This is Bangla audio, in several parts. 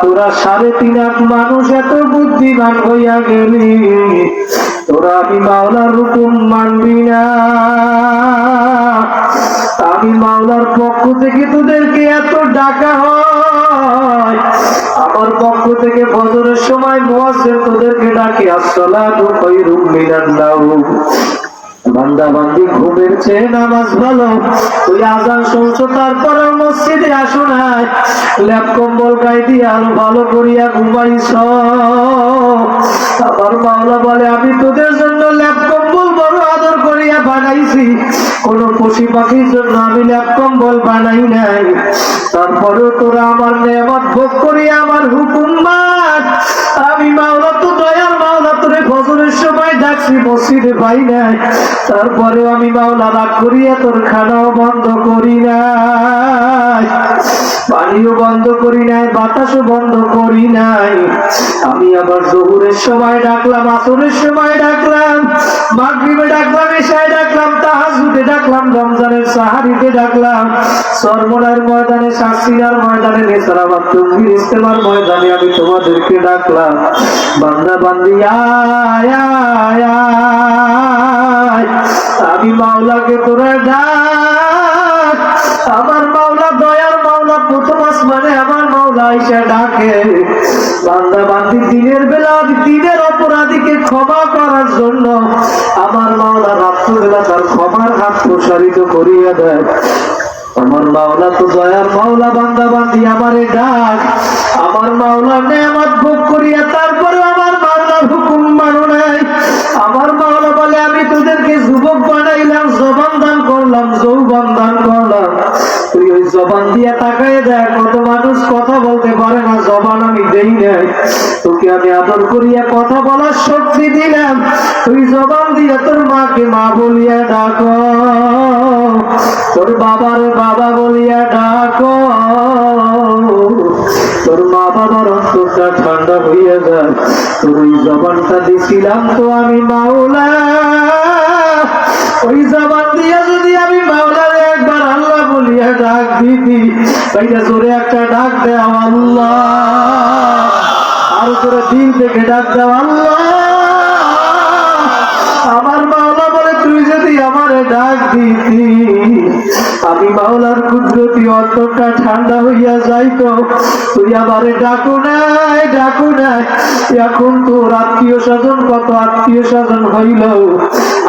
তোরা সাড়ে তিন হাত মানুষ, এত বুদ্ধিমান হইয়া গেলি। তোরা আমি মাওলার হুকুম মানবি না। আমি মাওলার পক্ষ থেকে তোদেরকে এত ডাকা হয়। আমার পক্ষ থেকে ফজরের সময় মোয়াজ্জেম তোদেরকে ডাকে আসসালাতু খায়রুম মিনান নাওম বান্দা তারপরে আমি তোদের জন্য ল্যাপ কম্বল বড় আদর করিয়া বানাইছি। কোন পশু পাখির জন্য আমি ল্যাপ কম্বল বানাই নাই। তারপরেও তোরা আমার নেয়ামত ভোগ করিয়া আমার হুকুম মান ডাকছি মসজিদে পাই না তারপরে আমি মাওলা রাগ করিয়া তোর খানাও বন্ধ করি নাই। পানিও বন্ধ করি নাই, বাতাসও বন্ধ করি নাই। আমি আবার জহুরের সময় ডাকলাম, আসরের সময় ডাকলাম, মাগরিবে ডাকলাম এশায় ডাকলাম তাহাজুদে ডাকলাম, রমজানের সাহারিতে ডাকলাম। সরমনার ময়দানে শাসিনার ময়দানে নেসারাবাদ তঙ্গির ইস্তেমার ময়দানে আমি তোমাদেরকে ডাকলাম। বান্দা, বান্দি। আমি মাওলাকে তোরা ডাক, আমার মাওলা প্রথম আসমানে আমার মাওলা এসে ডাকে। বান্দা বান্দি দিনের বেলা দিনের অপরাধীকে ক্ষমা করার জন্য আমার মাওলা রাত্রবেলা তার ক্ষমার হাত প্রসারিত করিয়া দেয়। আমার মাওলা তো দয়ার মাওলা, বান্দা বান্দি আমারে ডাক। আমার মাওলা নেয়ামত ভোগ করিয়া তারপরে আমার মাওলার হুকুম মানো নাই। আমার মাওলা বলে, আমি তোদেরকে যুবক বানাইলাম, জবান দান করলাম, যৌবন দান করলাম। তুই ওই জবান দিয়া তাকায় দেখ, কত মানুষ কথা বলতে পারে না, জবান আমি দেই নাই। তোকে আমি আদর করিয়া কথা বলার শক্তি দিলাম। তুই জবান দিয়া তোর মাকে মা বলিয়া ডাকো। তোর বাবার বাবা বলিয়া ডাকো। তোর মা বাবার অন্তরটা ঠান্ডা হইয়া যায়। তোর ওই জবানটা দিছিলাম তো আমি মাওলা। তাইটা জোরে একটা ডাক দেওয়া আল্লাহ। আর করে দিল থেকে ডাক দেওয়া আল্লাহ। আমার মাওলা বলে, তুই যদি আমারে ডাক দিতি, আমি মাওলার কুদরতি অন্তরটা ঠান্ডা হইয়া যাইতো। তুই আমারে ডাকু নাই ডাকু নাই। এখন তোর আত্মীয় স্বজন কত আত্মীয় স্বজন হইল?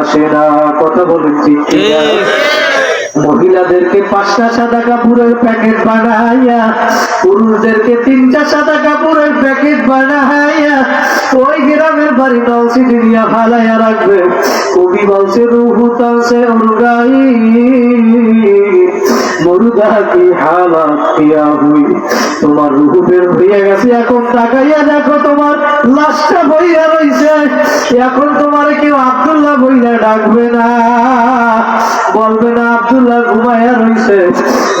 আসে না কথা না? মহিলাদেরকে পাঁচটা সাদা কাপড়ের প্যাকেট বানাইয়া, পুরুষদেরকে তিনটা সাদা কাপড়ের প্যাকেট বানাইয়া, ওই গ্রামের বাড়ি নলসিটি নিয়ে ফালাইয়া রাখবে কবি বলছে, রুহু তালসে উলগাই তোমার রুহু বের হইয়া গেছে, এখন তাকাইয়া দেখো তোমার লাশটা বইয়া রইছে। এখন তোমার কেউ আব্দুল্লাহ বইয়া ডাকবে না। বলবে না, আব্দুল্লাহ ঘুমাইয়া রইছে।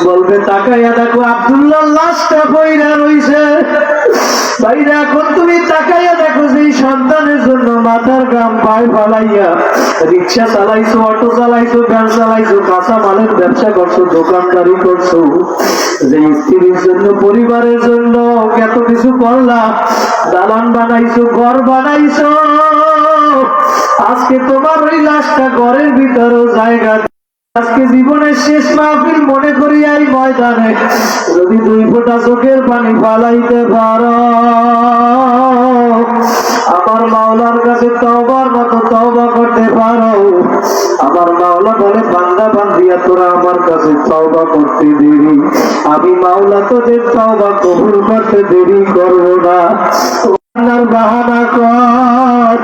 বলবে, তাকাইয়া দেখো আব্দুল্লাহ লাশটা বইয়া রইছে। ভাইরা এখন তুমি তাকাইয়া দেখো যে সন্তানের জন্য মাথার ফালাইয়া রিক্সা চালাইছো, অটো চালাইছো, ভ্যান চালাইছো, কাঁচা মালের ব্যবসা করছ, দোকানদারি করছ, যে স্ত্রীর জন্য, পরিবারের জন্য এত কিছু করলা, দালান বানাইছো, ঘর বানাইছো। আজকে তোমার ওই লাশটা ঘরের ভিতরেও জায়গা আজকে জীবনের শেষ মাহফিল মনে করি এই ময়দানে। যদি দুই ফোঁটা চোখের পানি ফালাইতে পারো। আমার মাওলার কাছে তওবার মতো তওবা করতে পারো। আমার মাওলা বলে, বান্দা বান্দিয়া, তোরা আমার কাছে তওবা করতে দেরি। আমি মাওলা তোদের তওবা কবুল করতে দেরি করব না। আল্লাহর বাহানা কর।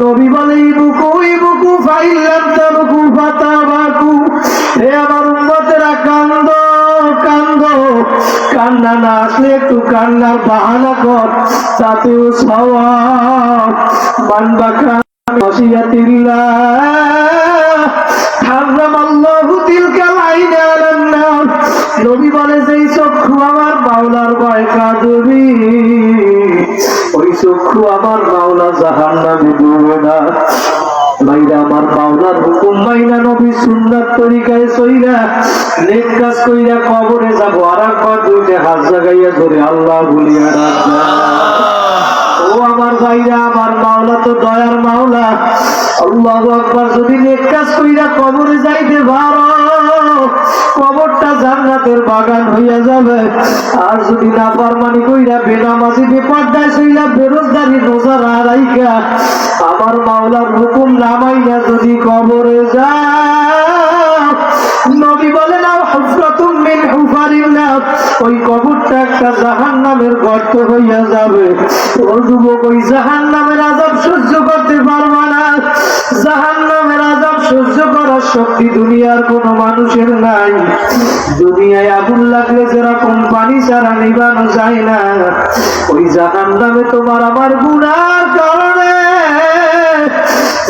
নবী বলে ইবুকু ইবুকু ফাইলাম তাবুকু ফাতাবাকু হে আমার উম্মতেরা, কান্দ কান্দ। কান্না না আসলে একটু কান্নার বাহানা কর, তাতেও সওয়াব। মানবা খান নবী ওই চক্ষু আমার মাওলা, জাহান নামে ডুবে না। মাইরা আমার মাওলার হুকুম মাইনা নবী সুন্দর তরিকায় সইরা নেক কাজ কইরা যাব, আর একবার দুইটা হাত জাগাইয়া ধরে আল্লাহ বলিয়া ও আমার ভাইরা, আমার মাওলা তো দয়ার মাওলা আল্লাহ যাবে। আর যদি না পারমানি কইরা বেনামাজি বেপর্দায় সইলা বেরোজগারি রোজা রাইকা আমার মাওলার হুকুম নামাইয়া যদি কবরে যা মিন হুফারিল্লাহ শক্তি দুনিয়ার কোনো মানুষের নাই। দুনিয়ায় আগুন লাগলে যেরকম পানি ছাড়া নিবানো যায় না। ওই জাহান্নামে তোমার আমার গুনার কারণে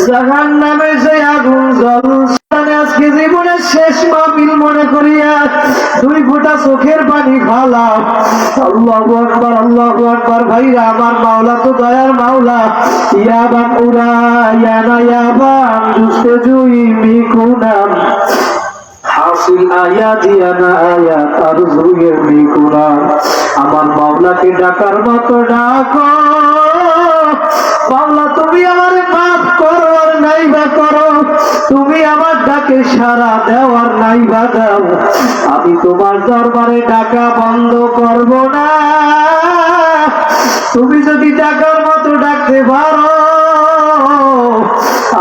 জাহান নামে যে আগুন আজকে শেষ মাহফিল মনে করিয়া দুই ফোঁটা চোখের পানি ফালাও আল্লাহ ভাইরা, আমার মাওলা তো দয়ার মাওলা। ইয়াবান উরা জুই মিকুনাম। হাসিল মিকুনাম। আমার মাওলাকে ডাকার মতো ডাকো। বাংলা তুমি আমার মাফ করো নাই বা করো, তুমি আমার ডাকে সারা দেওয়ার নাই বা দাও। আমি তোমার দরবারে ডাকা বন্ধ করব না। তুমি যদি ডাকার মতো ডাকতে পারো,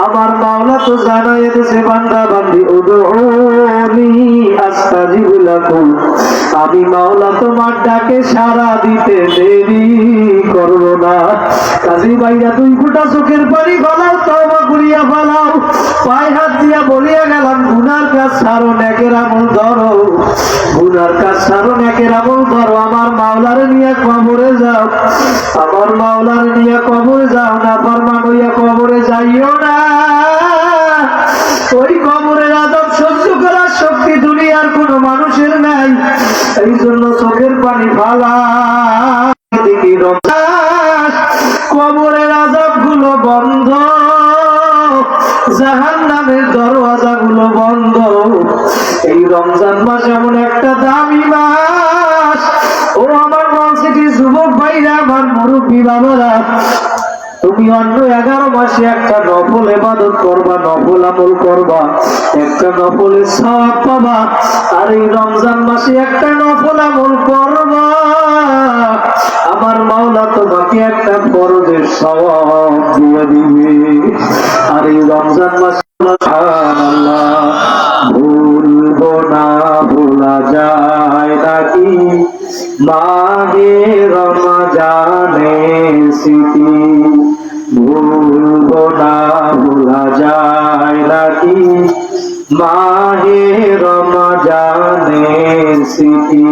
আমার মাওলা তো জানাই দিয়েছে, বান্দা বান্দি উদুনি আস্তাজিব লাকুম। আমি মাওলা, তোমার ডাকে সারা দিতে দেরি করব না। কাজী ভাইরা, দুই ফুটা চোখের পানি ফলাও তওবা করিয়া ফলাও পায়ে হাত দিয়া বলিয়া গেলাম, গুনার কাজ ছাড়ো নেকের আমল ধরো। গুনার কাজ ছাড়ো নেকের আমল ধরো। আমার মাওলার নিয়ে কবরে যাও। আমার মাওলার নিয়ে কবরে যাও না, ফরমান হইয়া কবরে যাইও না। ওই কবরের আদব সহ্য করার শক্তি দুনিয়ার কোনো মানুষের নাই। এই জন্য চোখের পানি ফালা কবরের আজাবগুলো বন্ধ। জাহান নামের দরওয়াজা গুলো বন্ধ। এই রমজান মাস এমন একটা দামি মাস। ও আমার মঞ্চে যুবক ভাইরা, আমার মুরব্বী বাবারা তুমি অন্য এগারো মাসে একটা নফল এবাদত করবা, নফল আমল করবা, একটা নফলের সব পাবা, আর এই রমজান মাসে একটা নফল আমল করবা। আমার মাওলা তোমাকে একটা বড়দের সওয়াব দিয়ে দিবে। আর এই রমজান মাসে ভুলবো না, ভোলা যায় নাকি মাহে রমজানে স্মৃতি। মাহে রমজানে স্মৃতি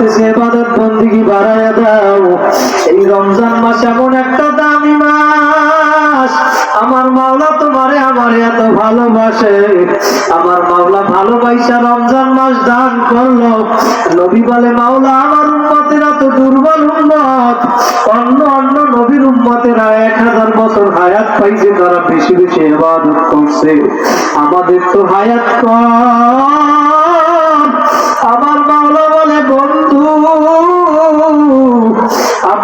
মাস এবাদত বন্দিগি বাড়াইয়া দাও। এই রমজান মাস এমন একটা দামি মাস। আমার মাওলা তোমারে আমারে এত ভালোবাসে। আমার মাওলা ভালোবাসা রমজান মাস দান করল। নবী বলে, মাওলা, আমার উম্মতেরা তো দুর্বল উম্মত। অন্য অন্য নবীর উম্মতেরা এক হাজার বছর হায়াত পাইছে, তারা বেশি বেশি ইবাদত করছে। আমাদের তো হায়াত কম।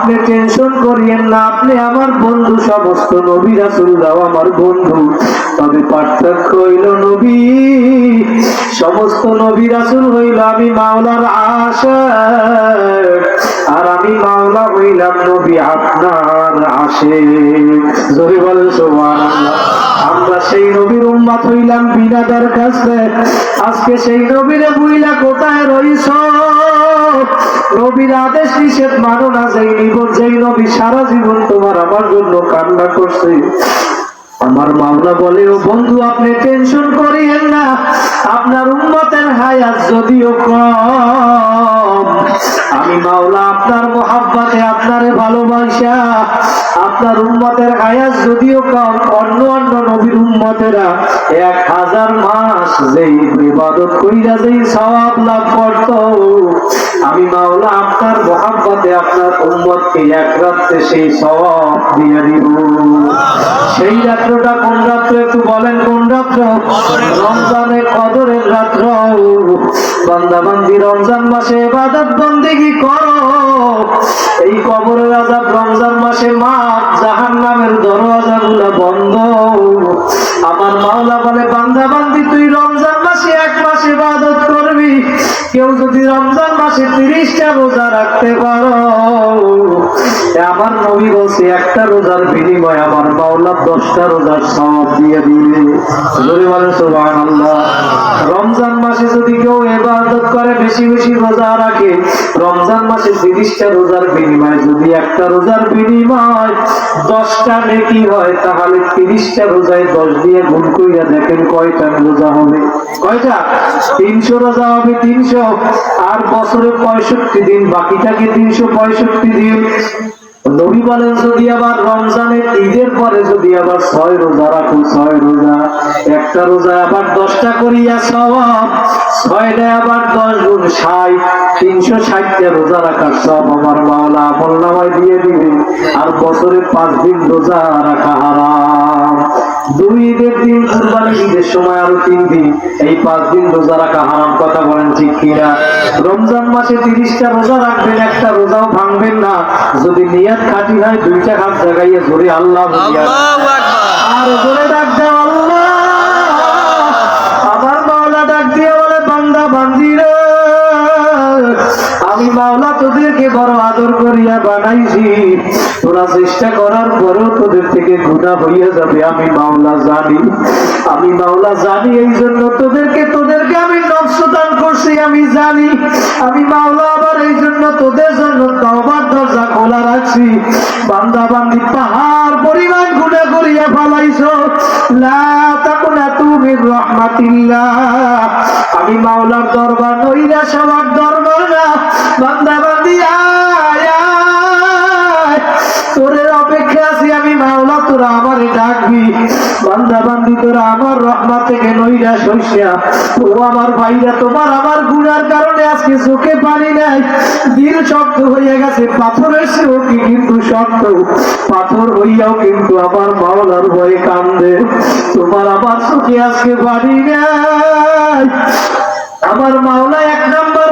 আপনি টেনশন করিয়েন না, আপনি আমার বন্ধু, সমস্ত নবী রাসুলরাও আমার বন্ধু। তবে পার্থক্য হইল নবী, সমস্ত নবী রাসুল হইল আমি মাওলার আশা। আর আমি মাওলা হইলাম নবী আপনার আসে জোরে বলেন সুবহানাল্লাহ। আমরা সেই নবীর উম্মাত হইলাম বিনা কাছে। আজকে সেই নবীরে বুইলা কোথায় রইছ? নবীর আদেশ নিষেধ মানো না, যাই নিবন যেই নবী সারা জীবন তোমার আমার জন্য কান্না করছে। আমার মাওলা বলে, ও বন্ধু, আপনি টেনশন করিয়েন না, আপনার উন্মতের হায়াত যদিও কম আমি মাওলা আপনার মোহাব্বাতে, আপনারে ভালোবাসা, আপনার উন্মতের হায়াত যদিও কম, অন্য অন্য নবীর উন্মতেরা এক হাজার মাস যেই ইবাদত কইরা যেই সওয়াব লাভ করত। আমি মাওলা আপনার মোহাব্বতে, আপনার উম্মতকে এক রাত্রে সেই সওয়াব দিয়ে দিব। সেই রাত্রটা কোন রাত্র একটু বলেন, কোন রাত্র? রমজানে কদরের রাত্র। বান্দাবান্দি রমজান মাসে এবাদত বন্দেগি করো। এই কবরের আজাব রমজান মাসে মা জাহান নামের দরওয়াজা গুলা বন্ধ। আমার মাওলা বলে বান্দাবান্দি তুই রমজান মাসে এক মাস ইবাদত করবি কেউ যদি রমজান মাসে তিরিশটা রোজা রাখতে পারো। আমার নবী বলছে, একটা রোজার বিনিময় আমার মাওলা দশটা রোজার সব দিয়ে দিবে। রমজান মাসে যদি কেউ ইবাদত করে, বেশি বেশি রোজা রাখে, রমজান মাসে তিরিশটা রোজার বিনিময় যদি একটা রোজার বিনিময় দশটা নেকি হয়, তাহলে তিরিশটা রোজায় দশ দিয়ে গুণ কইরা দেখেন কয়টা রোজা হবে। কয়টা? তিনশো রোজা হবে তিনশো আর বছরে পঁয়ষট্টি দিন বাকিটাকে তিনশো পঁয়ষট্টি দিন। নবী বলেন, যদি আবার রমজানের ঈদের পরে যদি আবার ছয় রোজা রাখুন ছয় রোজা, একটা রোজা আবার দশটা করিয়া সব ছয়টা আবার দশ গুণ ষাট, তিনশো ষাটটা রোজা রাখার সব আমার মাওলা আমল দিয়ে দিবে আর বছরে পাঁচ দিন রোজা রাখা হারাম। দুই ঈদের দিন কুরবানি ঈদের সময় আরও তিন দিন এই পাঁচ দিন রোজা রাখা হারাম কথা বলেন ঠিক কিনা? রমজান মাসে তিরিশটা রোজা রাখবেন একটা রোজাও ভাঙবেন না। যদি নিয়াত খাটি হয় দুইটা হাত জাগাইয়া ধরে আল্লাহ বলিয়া আল্লাহু আকবার। আর জোরে ডাক দাও আল্লাহ। আমার মাওলা ডাক দিয়ে বলে বান্দা বান্দি আমি মাওলা তোদেরকে বড় আদর করিয়া বানাইছি। তোরা চেষ্টা করার পরেও তোদের থেকে গুণা হইয়া যাবে, আমি মাওলা জানি। আমি মাওলা জানি এই জন্য তোদেরকে তোদেরকে আমি নকশ দান করছি, আমি জানি। আমি মাওলা আবার এই জন্য তোদের জন্য তওবার দরজা খোলা রাখছি। বান্দা বান্দি পাহাড় পরিমাণ গুণা করিয়া ফালাইছো। লা তুমি রহমাতিল্লাহ। আমি মাওলার দরবার নইরা সবার দরবার না। বান্দা বান্দি। তোরের অপেক্ষা আছি আমি, মাওলা তোরা আমারে ডাকবি। বান্দা বান্দি তোরা আমার রহমত থেকে নইরা সইসা। ও আমার ভাইরা, তোমার আমার গুনার কারণে আজকে চোখে পানি নাই। দিল শক্ত হইয়া গেছে, পাথরের সেও কি কিন্তু শক্ত। পাথর হইয়াও কিন্তু আমার মাওলার ভয়ে কান্দে। তোমার আমার চোখে আজকে পানি নাই। আমার মাওলা এক নম্বর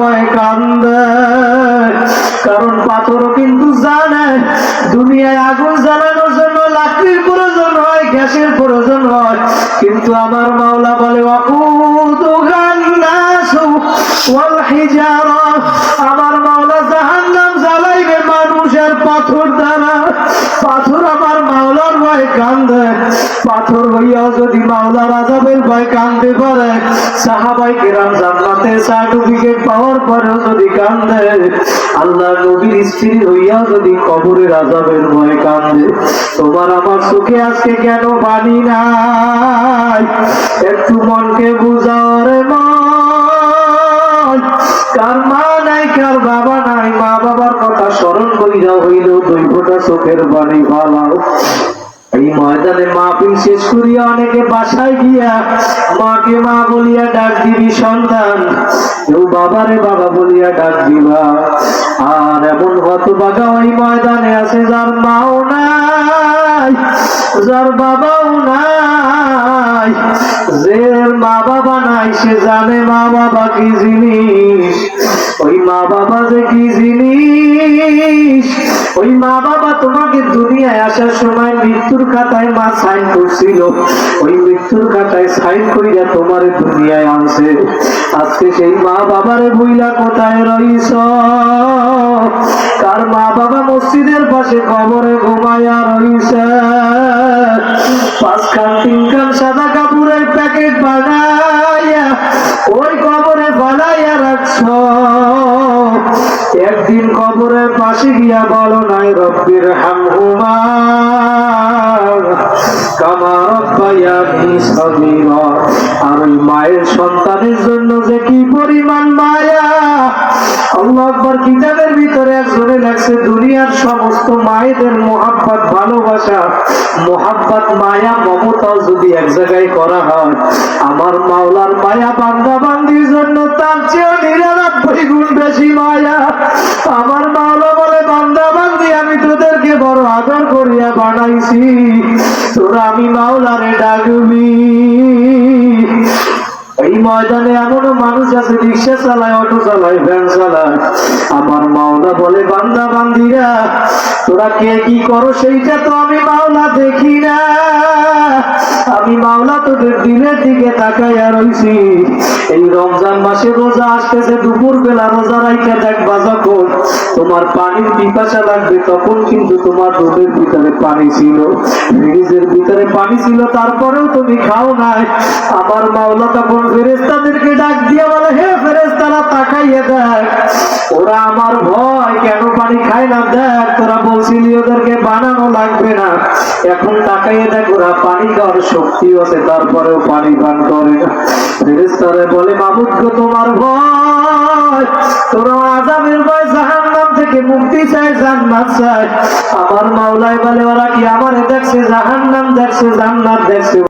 ভয়ে কান্দে। কারণ পাথরও কিন্তু জানে, দুনিয়ায় আগুন জ্বালানোর জন্য, লাকড়ির প্রয়োজন হয়, গ্যাসের প্রয়োজন হয়। কিন্তু আমার মাওলা বলে অপু দোকান আমার মাওলা জাহান্নাম জ্বালাইবে মানুষের পাথর দ্বারা, পাথর আমার মাওলার ভয় কান্দে। পাথর হইয়াও যদি মাওলার আজাবের ভয় কান্দতে পারে, সাহাবাই কেরাম জান্নাতে সার্টিফিকেট পাওয়ার পরেও যদি কান্দে আল্লাহ নবীর স্ত্রী হইয়াও যদি কবরের আজাবের ভয় কান্দে। তোমার আমার সুখে আজকে কেন বাণী নাই? একটু মনকে বুঝাও রে মন। কার মা নাই, কার বাবা নাই, মা বাবার কথা স্মরণ করিয়া হইল দুই ফোঁটা চোখের বাণী ভালাও। এই ময়দানে মাহফিল শেষ করিয়া অনেকে বাসায় গিয়া মাকে মা বলিয়া ডাক দিবি সন্তান, কেউ বাবারে বাবা বলিয়া ডাক দিবা। আর এমন হতবাগা ওই ময়দানে আছে যার মাও নাই, যার বাবাও নাই। যে মা বাবা নাই, সে জানে মা বাবা কি জিনিস। ওই মা বাবা যে কি জিনিস? ওই মা বাবা তোমাকে দুনিয়ায় আসার সময় মৃত্যুর খাতায় মা সাইন করছিল। ওই মৃত্যুর খাতায় সাইন করিয়া তোমার দুনিয়ায় আনছে। আজকে সেই মা বাবারে বইলা কোথায় রইস তার মা বাবা মসজিদের পাশে কবরে ঘুমায়া রইছে। পাঁচ খান, তিন খান সাদা কবরের পাশে গিয়া বলো নাই রব্বির হামহুমা আমি মায়ের সন্তানের জন্য যে কি পরিমাণ আল্লাহ আকবার কিতাবের ভিতরে একজনে লাগছে, দুনিয়ার সমস্ত মায়েদের মোহাব্বত, ভালোবাসা, মোহাব্বত, মায়া, মমতাও যদি এক জায়গায় করা হয়, আমার মাওলার মায়া বান্দা বান্দির জন্য তার চেয়েও নিরানব্বই গুণ বেশি মায়া। আমার মাওলা বলে, বান্দা বান্দি, আমি তোদেরকে বড় আদর করিয়া বানাইছি, তোরা আমি মাওলারে ডাকবি। ময়দানে এমনও মানুষ আছে, রিক্সা চালায়, অটো চালায়, ভ্যান চালায়। আমার মাওলা বলে, বান্দা, বান্দিরা, তোরা কে কি করো? সেইটা তো আমি মাওলা দেখি না। আমি মাওলা তোদের দিনের দিকে তাকাইয়া রইছি। এই রমজান মাসে রোজা আসতেছে দুপুর বেলা রোজা রাইখা দেখবা যখন তোমার পানির পিপাসা লাগবে, তখন কিন্তু তোমার রোদের ভিতরে পানি ছিল। ফ্রিজের ভিতরে পানি ছিল, তারপরেও তুমি খাও নাই। আমার মাওলা তখন ফেরেস্তাদেরকে ডাক দিয়ে বলে, হে ফেরেস্তারা তাকাইয়ে দেখ। ওরা আমার ভয়, কেন পানি খায় না? দেখ, তোরা বলছিলি ওদেরকে বানানো লাগবে না। এখন তাকাইয়ে দেখ, ওরা পানি খাওয়ার শক্তি আছে, তারপরেও পানি পান করে না। ফেরেস্তারা বলে মাবুদ তোমার ভয়। তোরা আজামের ভয়, জাহান্নাম থেকে মুক্তি চায়, জান্নাত চায়। আমার মাওলাই বলে, ওরা কি আমারে দেখছে? জাহান্নাম দেখছে, জান্নাত দেখছে?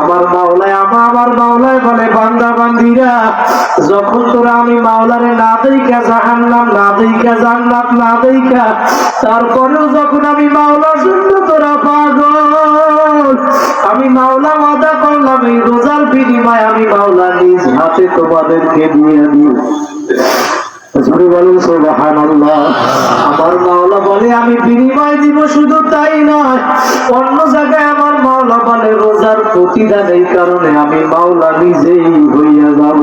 আমার মাওলায়, আমা আমার মাওলায় বলে, বান্দা, বান্দিরা, যখন তোরা আমি মাওলারে না দেইকা জাহান্নাম না দেইকা জান্নাত না দেইকা তারপরেও যখন আমি মাওলার জন্য তোরা পাগল, আমি মাওলা ওয়াদা করলাম, এই রোজার বিনিময় আমি মাওলা নিজ হাতে তোমাদেরকে দিয়ে দিই। আমার মাওলা বলে, আমি বিনিময় দিব শুধু তাই নয়, অন্য জায়গায় আমার মাওলা বলে, রোজার প্রতিদান এই কারণে আমি মাওলা নিজেই হইয়া যাব।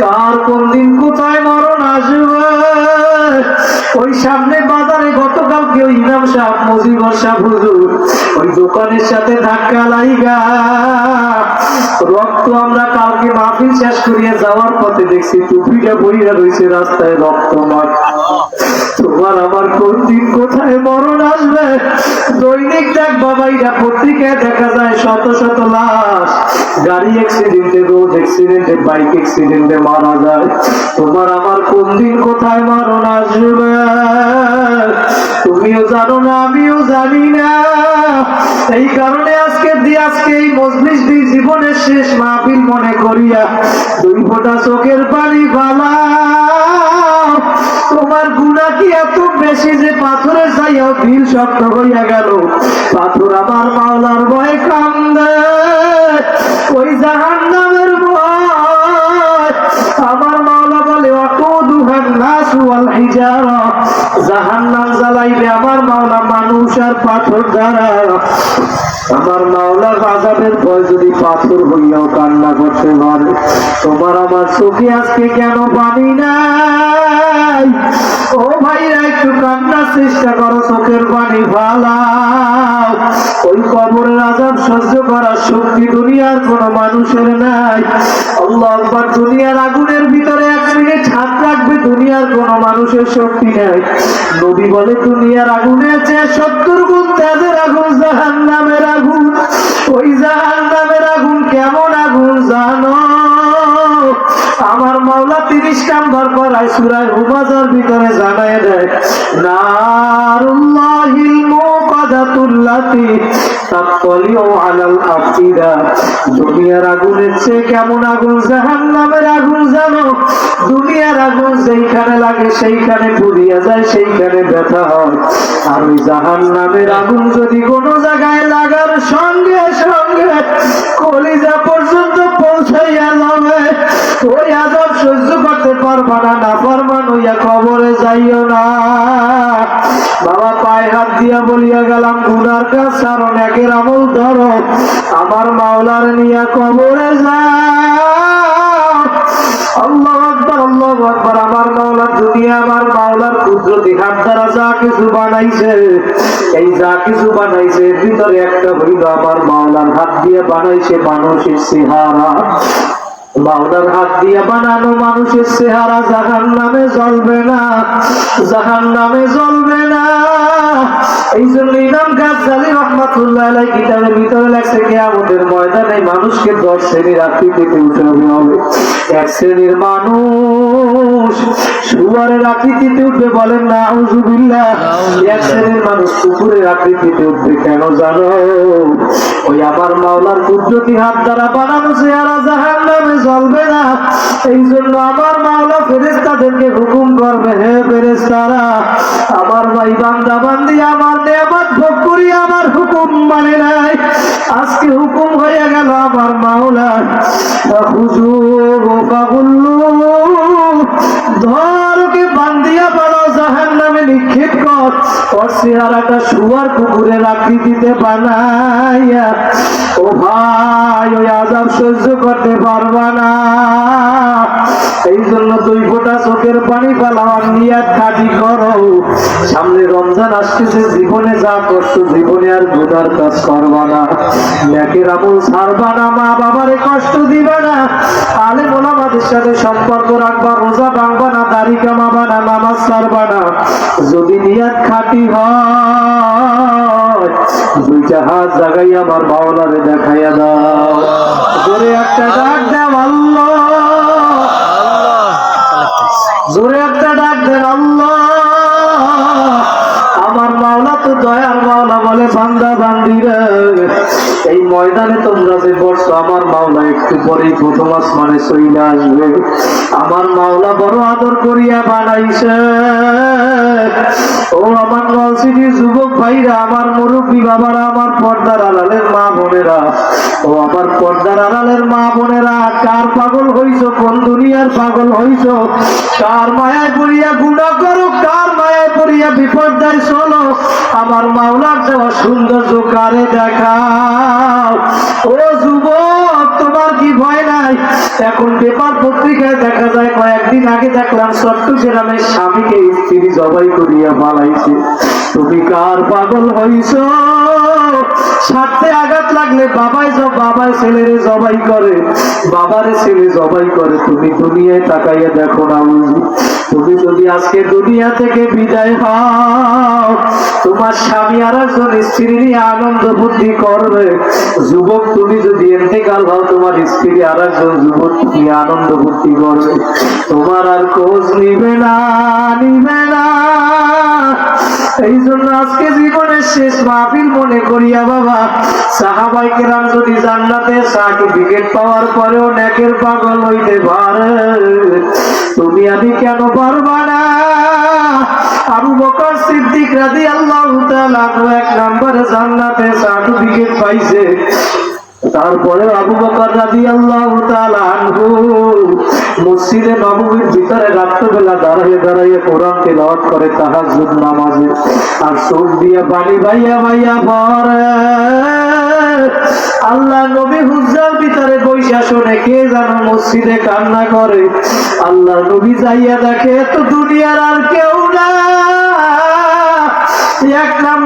কার কোন দিন কোথায় মরণ আসবে? ওই সামনে বাজারে গতকালকে ওই ইমাম সাহেব, মজিবর সাহেব ওই দোকানের সাথে ধাক্কা লাইগা। রক্ত আমরা কালকে মাহফিল শেষ করিয়া যাওয়ার পথে দেখছি টুপিটা বইয়া রয়েছে রাস্তায় রক্ত মাঠ তোমার আমার কোন দিন কোথায় মরণ আসবে? দৈনিক দেখ বাবা এটা পত্রিকায় দেখা যায় শত শত লাশ। গাড়ি অ্যাক্সিডেন্টে রোড অ্যাক্সিডেন্টে বাইক অ্যাক্সিডেন্টে মারা যায়। তোমার আমার কোন দিন কোথায় মারণ তুমিও জানো না, আমিও জানি না। এই কারণে আজকে দিয়ে আজকে এই মজলিস দিয়ে জীবনের শেষ মাহফিল মনে করিয়া দুই ফোঁটা চোখের পানি ফালা তোমার গুণা কি এত বেশি যে পাথরে যাইয়াও দিল শক্ত হইয়া গেল? পাথর আমার মাওলার ভয় কান্দে। পাথর দ্বারা। আমার মাওলার আজাবের ভয় যদি পাথর হইয়াও কান্না করতে পারে, তোমার আমার চোখে আজকে কেন পানি নাই? ও ভাইরা, একটু কান্নার চেষ্টা করো, চোখের পানি ফালাও। ওই কবরের আজাব সহ্য করার শক্তি দুনিয়ার কোন মানুষের নাই। আল্লাহ দুনিয়ার আগুনের ভিতরে এক মিনিট হাত দুনিয়ার কোন মানুষের শক্তি নেই। নবী বলে, দুনিয়ার আগুনের চেয়ে সত্তর গুণ তাদের আগুন জাহান নামের আগুন, ওই জাহান নামের আগুন কেমন আগুন জানো? আমার মাওলা তিরিশ নাম্বার করায় সুরায় হুমাজার ভিতরে জানায় দেয়, নারুল্লাহিল দুনিয়ার আগুনের চেয়ে কেমন আগুন? জাহান্নামের আগুন জানো? দুনিয়ার আগুন যেইখানে লাগে সেইখানে পুড়িয়া যায়, সেইখানে ব্যথা হয়। আর ওই জাহান্নামের আগুন যদি কোনো জায়গায় লাগার সঙ্গে সঙ্গে কলিজা পর্যন্ত পৌঁছাইয়া যাবে ওই আজাব সহ্য করতে পারবা না না হইয়া কবরে যাইও না। বাবা পায়ে হাত দিয়া বলিয়া গেলাম, গুনার কাজ কারণ একের আমল ধরো। আমার মাওলার নিয়া কবরে যা আল্লাহ আকবার আল্লাহ আকবার, আমার মাওলার দুনিয়া আমার মাওলার কুদরতি হাত দ্বারা যা কিছু বানাইছে, এই যা কিছু বানাইছে ভিতরে একটা হইল আমার মাওলার হাত দিয়ে বানাইছে মানুষের চেহারা। মাওলার হাত দিয়ে বানানো মানুষের চেহারা জাহান নামে জ্বলবে না জাহান নামে জ্বলবে না। এই জন্য ইমাম গাজ্জালি রহমাতুল্লাহ আলাই কিতাবের ভিতরে লেখছে ময়দানে মানুষকে দশ শ্রেণির আকৃতিতে উঠানো হবে। এক শ্রেণির মানুষ সুয়ারের আকৃতিতে উঠবে বলেন না আউজুবিল্লাহ এক শ্রেণির মানুষ কুকুরের আকৃতিতে উঠবে কেন জানো? ওই আমার মাওলার কুদরতি হাত দ্বারা বানানো চেহারা জাহান নামে জ্বলবে না। এই জন্য আমার মাওলা ফেরেস্তাদেরকে হুকুম করবে হে ফেরেস্তারা আমার ভাই বান্দা বান্দি আমার নেয়ামত ভোগ করি, আমার হুকুম মানে নাই। আজকে হুকুম হয়ে গেল আমার মাওলা। হুজুর ধরকে বান্দিয়া পাল নিক্ষেপ কর ওর শুয়ার কুকুরের আকৃতিতে বানাইয়া, ও ভাই, ওই আজাব সহ্য করতে পারবা না। এই জন্য দুই ফোঁটা চোখের পানি করো। সামনে রমজান আসতেছে, জীবনে যা করছ জীবনে আর কাজ করবা না। আমল ছাড়বা না, মা বাবারে কষ্ট না। আলে মোলামাদের সাথে সম্পর্ক রাখবা, রোজা ভাঙবা না, দাড়ি কামাবা না, নামাজ ছাড়বা না। যদি নিয়াত খাটি হয় দুইটা হাত জাগাই আমার মাওলারে দেখাইয়া দাও। জোরে একটা ডাক দাও জোরে একটা ডাক দেন আমার মাওলা তো দয়ার মাওলা বলে, বান্দা বান্দিরা। এই ময়দানে তোমরা যে বসছো, আমার মাওলা একটু পরেই প্রথম আসমানে চইলে আসবে। আমার মাওলা বড় আদর করিয়া বানাইছে। ও আমার নলসিটির যুবক ভাইরা, আমার মুরব্বী বাবারা, আমার পর্দার আড়ালের মা বোনেরা, ও আমার পর্দার আড়ালের মা বোনেরা, কার পাগল হইছো, কোন দুনিয়ার পাগল হইছ? কার মায়ায় পড়িয়া গুণা করো, কার মায়ায় পড়িয়া বিপর্যয় চলো? আমার মাওলার দেওয়া সৌন্দর্য কারে দেখাও ও যুবক ভয় নাই? এখন পেপার পত্রিকায় দেখা যায়, কয়েকদিন আগে দেখলাম চট্টগ্রামের স্বামীকে স্ত্রী জবাই করিয়া পালাইছে তুমি কার পাগল হইছ? স্বার্থে আঘাত লাগলে বাবাই বাবাই ছেলেরে জবাই করে। বাবারে ছেলে জবাই করে। তুমি দুনিয়ায় তাকাইয়া দেখো না তুমি যদি আজকে দুনিয়া থেকে বিদায় হও, তোমার স্বামী আর একজন স্ত্রী নিয়ে আনন্দ বুদ্ধি করবে। যুবক, তুমি যদি এতেকাল হও, তোমার স্ত্রী আর একজন যুবক নিয়ে আনন্দ বুদ্ধি করবে। তোমার আর খোঁজ নিবে না নিবে না। এই জন্য আজকে জীবনের শেষ মাহফিল মনে করিয়া বাবা, সাহাবাই কেরাম যদি জান্নাতে সার্টিফিকেট পাওয়ার পরেও নেকের পাগল হইতে পারে। তুমি আমি কেন পারবা না? আবু বকর সিদ্দিক রাজি আল্লাহ এক নম্বরে জান্নাতে সার্টিফিকেট পাইছে। তারপরে আবু বকর রাজি আল্লাহ মসজিদে নবমীর ভিতরে রাত্রবেলা দাঁড়াইয়ে দাঁড়াইয়ে কোরআন তেলাওয়াত করে, তাহাজ্জুদ, নামাজে। আর চোখ দিয়ে পানি ভাইয়া ভাইয়া পরে আল্লাহ নবী হুজ্জার ভিতরে বৈশা শুনে, কে যেন মসজিদে কান্না করে। আল্লাহ নবী যাইয়া দেখে তো দুনিয়ার আর কেউ না। এক নাম